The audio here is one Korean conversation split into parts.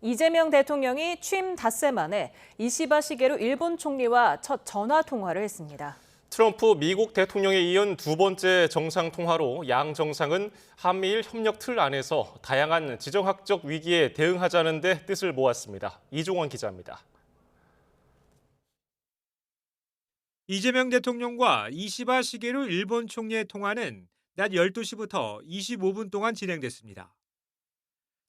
이재명 대통령이 취임 닷새 만에 이시바 시게루 일본 총리와 첫 전화 통화를 했습니다. 트럼프 미국 대통령에 이은 두 번째 정상 통화로 양 정상은 한미일 협력 틀 안에서 다양한 지정학적 위기에 대응하자는 데 뜻을 모았습니다. 이종원 기자입니다. 이재명 대통령과 이시바 시게루 일본 총리의 통화는 낮 12시부터 25분 동안 진행됐습니다.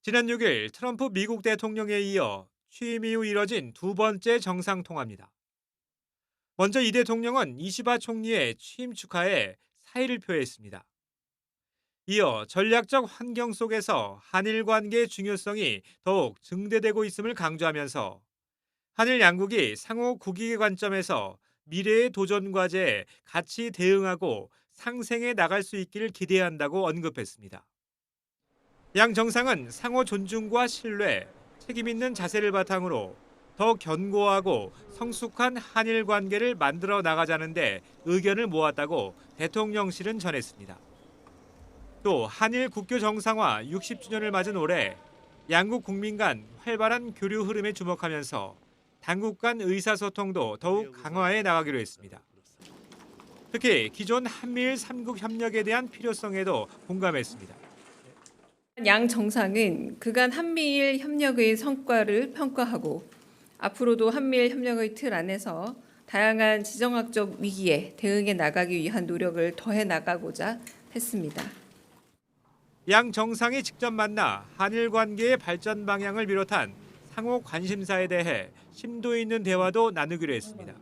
지난 6일 트럼프 미국 대통령에 이어 취임 이후 이뤄진 두 번째 정상 통화입니다. 먼저 이 대통령은 이시바 총리의 취임 축하에 사의를 표했습니다. 이어 전략적 환경 속에서 한일 관계의 중요성이 더욱 증대되고 있음을 강조하면서 한일 양국이 상호 국익의 관점에서 미래의 도전 과제에 같이 대응하고 상생해 나갈 수 있기를 기대한다고 언급했습니다. 양 정상은 상호 존중과 신뢰, 책임 있는 자세를 바탕으로 더 견고하고 성숙한 한일 관계를 만들어 나가자는데 의견을 모았다고 대통령실은 전했습니다. 또 한일 국교 정상화 60주년을 맞은 올해 양국 국민 간 활발한 교류 흐름에 주목하면서 당국 간 의사소통도 더욱 강화해 나가기로 했습니다. 특히 기존 한미일 3국 협력에 대한 필요성에도 공감했습니다. 양 정상은 그간 한미일 협력의 성과를 평가하고 앞으로도 한미일 협력의 틀 안에서 다양한 지정학적 위기에 대응해 나가기 위한 노력을 더해 나가고자 했습니다. 양 정상이 직접 만나 한일 관계의 발전 방향을 비롯한 상호 관심사에 대해 심도 있는 대화도 나누기로 했습니다.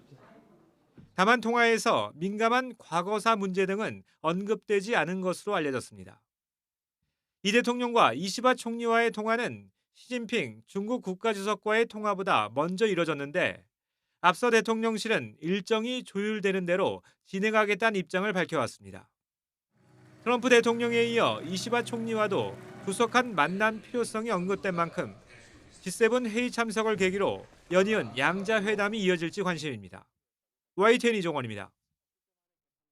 다만 통화에서 민감한 과거사 문제 등은 언급되지 않은 것으로 알려졌습니다. 이 대통령과 이시바 총리와의 통화는 시진핑 중국 국가주석과의 통화보다 먼저 이뤄졌는데 앞서 대통령실은 일정이 조율되는 대로 진행하겠다는 입장을 밝혀왔습니다. 트럼프 대통령에 이어 이시바 총리와도 구속한 만난 필요성이 언급된 만큼 G7 회의 참석을 계기로 연이은 양자 회담이 이어질지 관심입니다. YTN 이종원입니다.